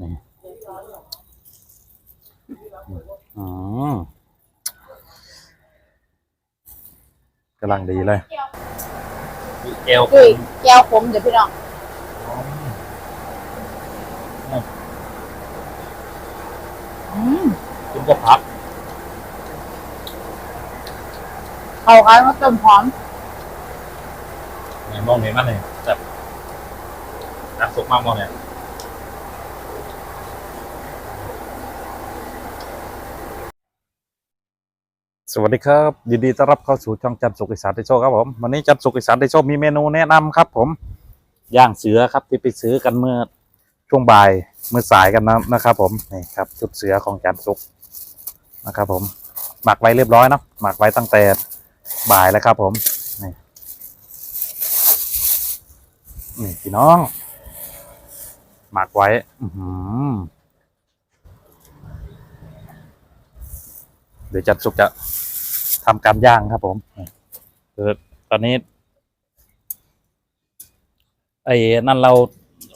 นี่อืมกำลังดีเลยเอลคือแก้วขมเดี๋ยวพี่น้องอืมคุณก็พับเขากันก็ต้มหอมไงมองเห็นมันเลยแบบน้ำซุปมากมองเนี่ย วัสดีครับ ยินดีต้อนรับเข้าสู่ช่องจันสุขอีสานไดโชครับผมวันนี้จันสุขอีสานไดโชมีเมนูแนะนำครับ ผมย่างเสือครับที่ไปซื้อกันเมื่อช่วงบ่ายเมื่อสายกันนะนะครับ ผมนี่ครับชุดเสือของจันสุขนะครับ ผมหมักไว้เรียบร้อยนะหมักไว้ตั้งแต่บ่ายแล้วครับ ผมนี่นี่พี่น้อง หมักไว้ อือหือเดี๋ยวจันสุขจะ ทำการย่างครับผมคือตอนนี้ ไอ้นั่นเรา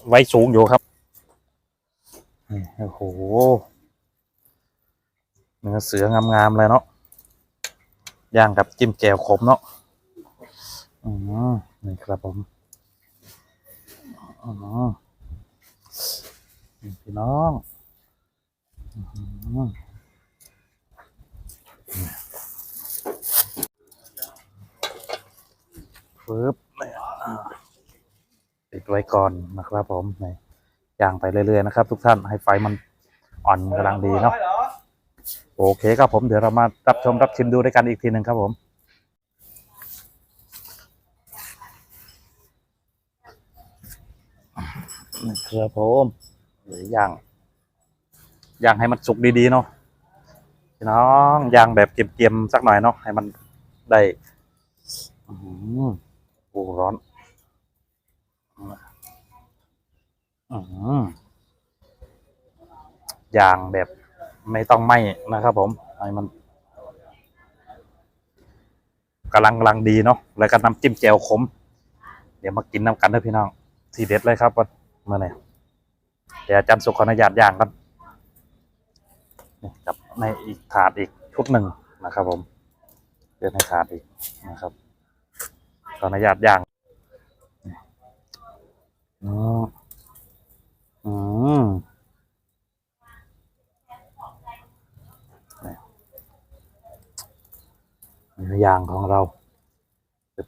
ไว้สูงอยู่ครับนี่โอ้โหเนื้อเสืองามๆเลยเนาะย่างกับจิ้มแจ่วขมเนาะอืมนี่ครับผมอ๋อนี่พี่น้องอืม ปึ๊บเนี่ยอ่าปิดไว้ก่อนนะครับผมนี่ย่างไปเรื่อยๆนะครับ ทุกท่านให้ไฟมันอ่อนกำลังดีเนาะโอเคครับผมเดี๋ยวเรามารับชมรับชิมดูด้วยกันอีกทีหนึ่งครับผมนี่ครับผมเดี๋ยวย่างย่างให้มันสุกดีๆเนาะพี่น้องย่างแบบเกรียมๆสักหน่อยเนาะให้มันได้อืม โอ้ร้อนอืมอย่างแบบไม่ต้องไหม้นะครับผมให้มันกำลังกำลังดีเนาะแล้วก็น้ำจิ้มแจ่วขม เดี๋ยวมากินน้ำกันเถอะพี่น้อง ทีเด็ดเลยครับวันเมื่อไหร่เดี๋ยวอาจารย์สุขขออนุญาตย่างกันนี่กับในอีกถาดอีกชุดหนึ่งนะครับผมเดี๋ยวในถาดอีกนะครับ ออนุญาตย่างอืมอืมนี่เนื้อย่างของเรา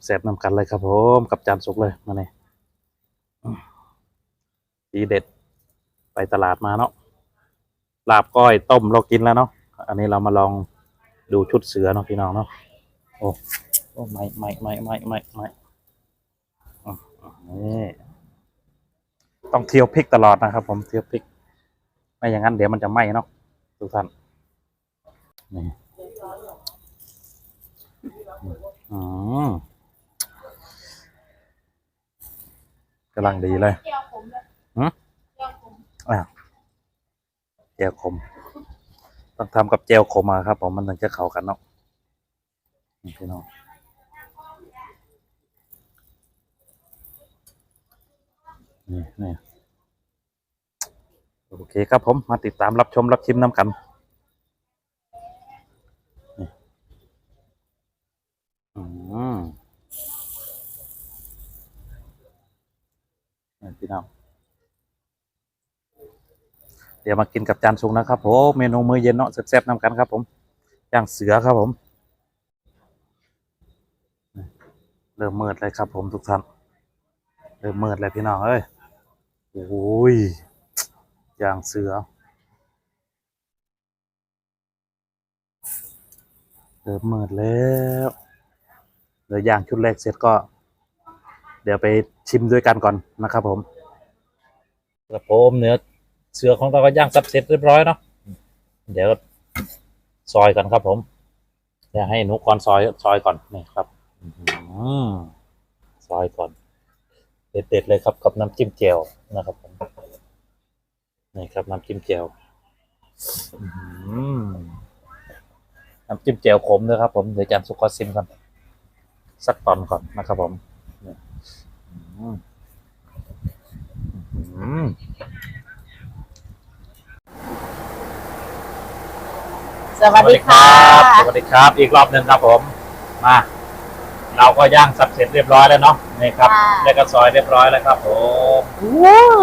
เสร็จๆนำกันเลยครับผมกับจานสุกเลยมาเนี่ยทีเด็ด ไปตลาดมาเนาะลาบก้อยต้มเรากินแล้วเนาะอันนี้เรามาลองดูชุดเสือเนาะพี่น้องเนาะโอ้ โอ้ไม่ไม่ไม่ไม่ไม่ไม่นี่ต้องเที่ยวพริกตลอดนะครับ ผมเที่ยวพริก ไม่อย่างนั้นเดี๋ยวมันจะไหม้เนาะทุกท่านนี่อืมกำลังดีเลยแก้วขมเลยหืมแก้วขมอะเจลขม ต้องทำกับเจลขมมาครับ ผมมันถึงจะเข้ากันเนาะนี่พี่น้อง นี่นี่โอเคครับผมมาติดตามรับชมรับชิมน้ำกันนี่อืมพี่น้องเดี๋ยวมากินกับจานซุงนะครับผมเมนูมื้อเย็นเนาะแซ่บๆน้ำกันครับผมย่างเสือครับผม เริ่มมืดเลยครับผมทุกท่านเริ่มมืดเลยพี่น้องเอ้ย โอ้ยย่างเสือเริ่มมืดแล้วเดี๋ยวย่างชุดแรกเสร็จก็ เดี๋ยวไปชิมด้วยกันก่อนนะครับผมครับผมเนื้อเสือของเราก็ย่างซับเสร็จเรียบร้อยเนาะเดี๋ยวซอยก่อนครับผมเดี๋ยวให้หนุก่อนซอยซอยก่อนนี่ครับอซอยก่อน เด็ดๆเลยครับกับน้ำจิ้มแจ่วนะครับนี่ครับน้ำจิ้มแจ่วน้ำจิ้มแจ่วขมเลยครับ ผมเดี๋ยวจานสุกอซิมก่อนสักตอนก่อนนะครับผมสวัสดีครับสวัสดีครับ อีกรอบหนึ่งครับผม มา เราก็ย่างสับเสร็จเรียบร้อยแล้วเนาะ นี่ครับค่ะแล้วก็ซอยเรียบร้อยแล้วครับผมว้าว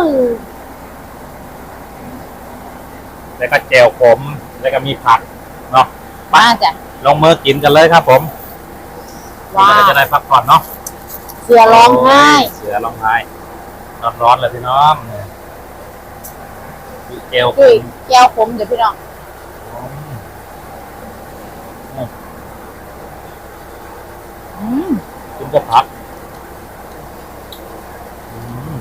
แล้วก็เจลขมแล้วก็มีผักเนาะมาจ้ะลงมือกินกันเลยครับ ผมว้าเราวจะได้พักผ่อนเนาะเสือร้องไห้โอ้ยเสือร้องไห้ร้อนๆเลยพี่น้องเนี่ยมีเจลขคือม แก้วขมเดี๋ยวพี่น้องอืมคุณก็พักอืม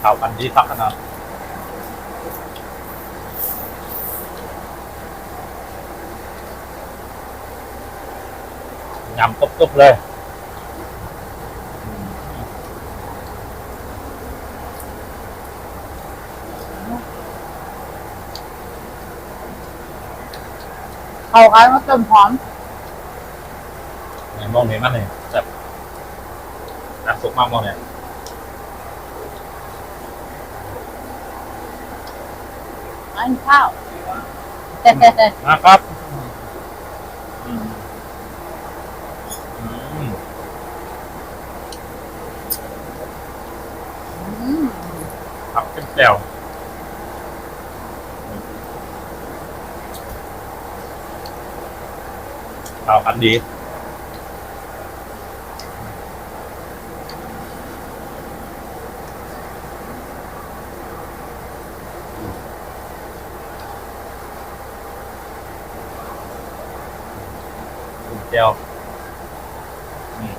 เข้า กันดีสักขนาดยำตุ๊บๆเลยเขากันก็ต้มหอมในมองเห็นมันเลยแบบน้ำซุปมากมองเนี่ย อันข้าวนะครับอืมอืมอืมครับเป็นแจ่วเข้ากันดี เจียวอืม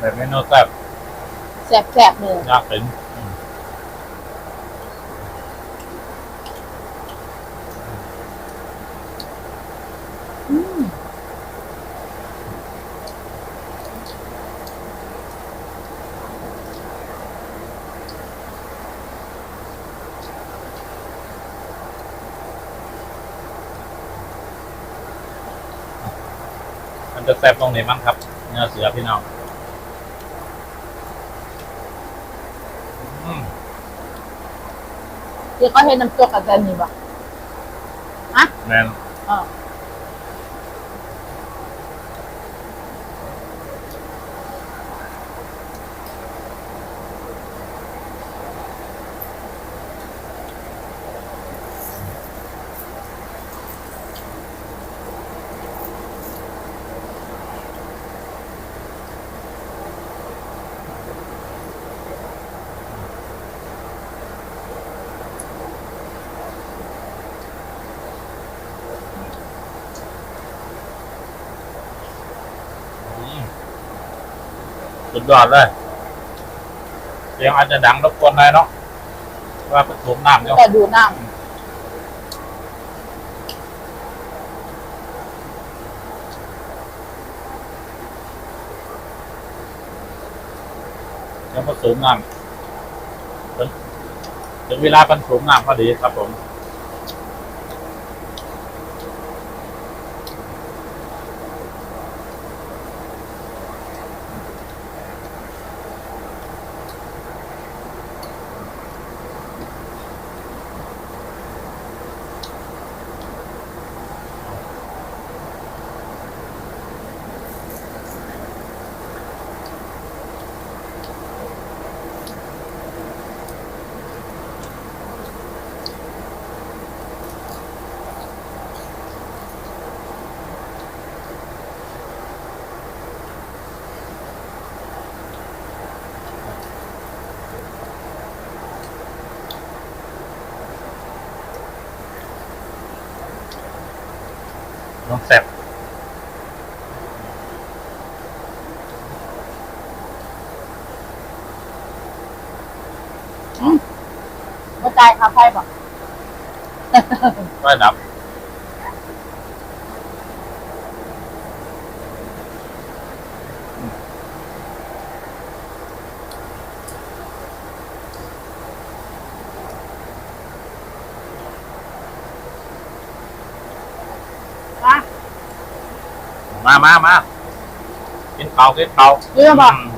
แบบเมนูแซ่บแสบๆเลยยากถึงอืมอืมมันจะแซ่บตรงไหนบ้างครับ เนื้อเสือพี่น้องอืม ที่เขาเห็นน้ำตัวกับแซนนี่ป่ะแน่นอ่าอื สุดยอดเลยเสียงอาจจะดังรบกวนหน่อยเนาะว่าผสมน้ำเนาะแต่ดูน้ยังผสมน้ำถึงถึงเวลาผสมน้ำพอดีครับผม จ่ายค่าไฟบ่ก็ดับนะมามามากินเผากินเผาเรือบ่ อืมอืม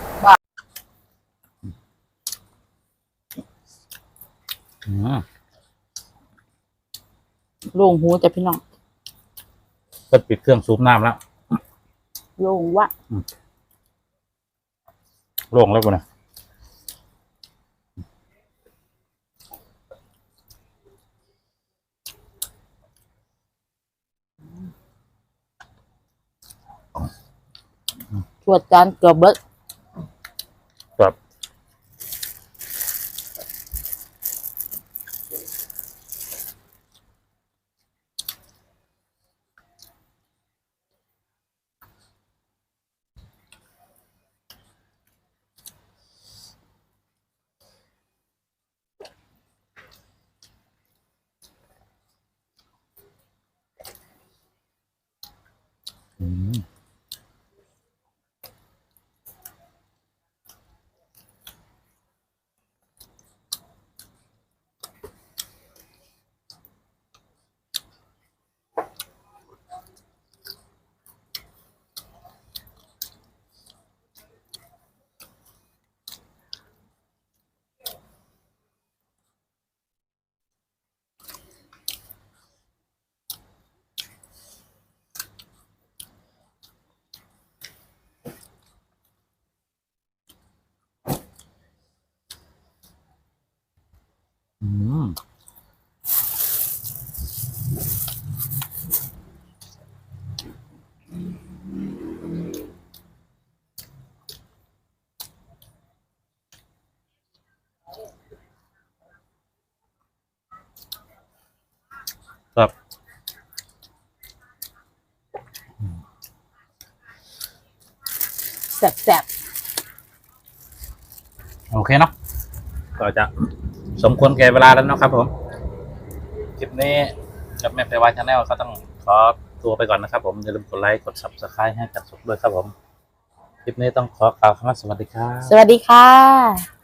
โล่งหูแต่พี่น้องเปิดปิดเครื่องสูบน้ำแล้วโล่งวะโล่งแล้วกูนะตรวจจานเกือบเบิด แสบโอเคเนาะก็จะสมควรแก่เวลาแล้วเนาะครับผม คลิปนี้กับแม่เปวาชาแนลก็ต้องขอตัวไปก่อนนะครับผมอย่าลืมกดไลค์กด subscribe ให้กันสุขด้วยครับผม คลิปนี้ต้องขอกล่าวคำว่าสวัสดีครับๆสวัสดีค่ะ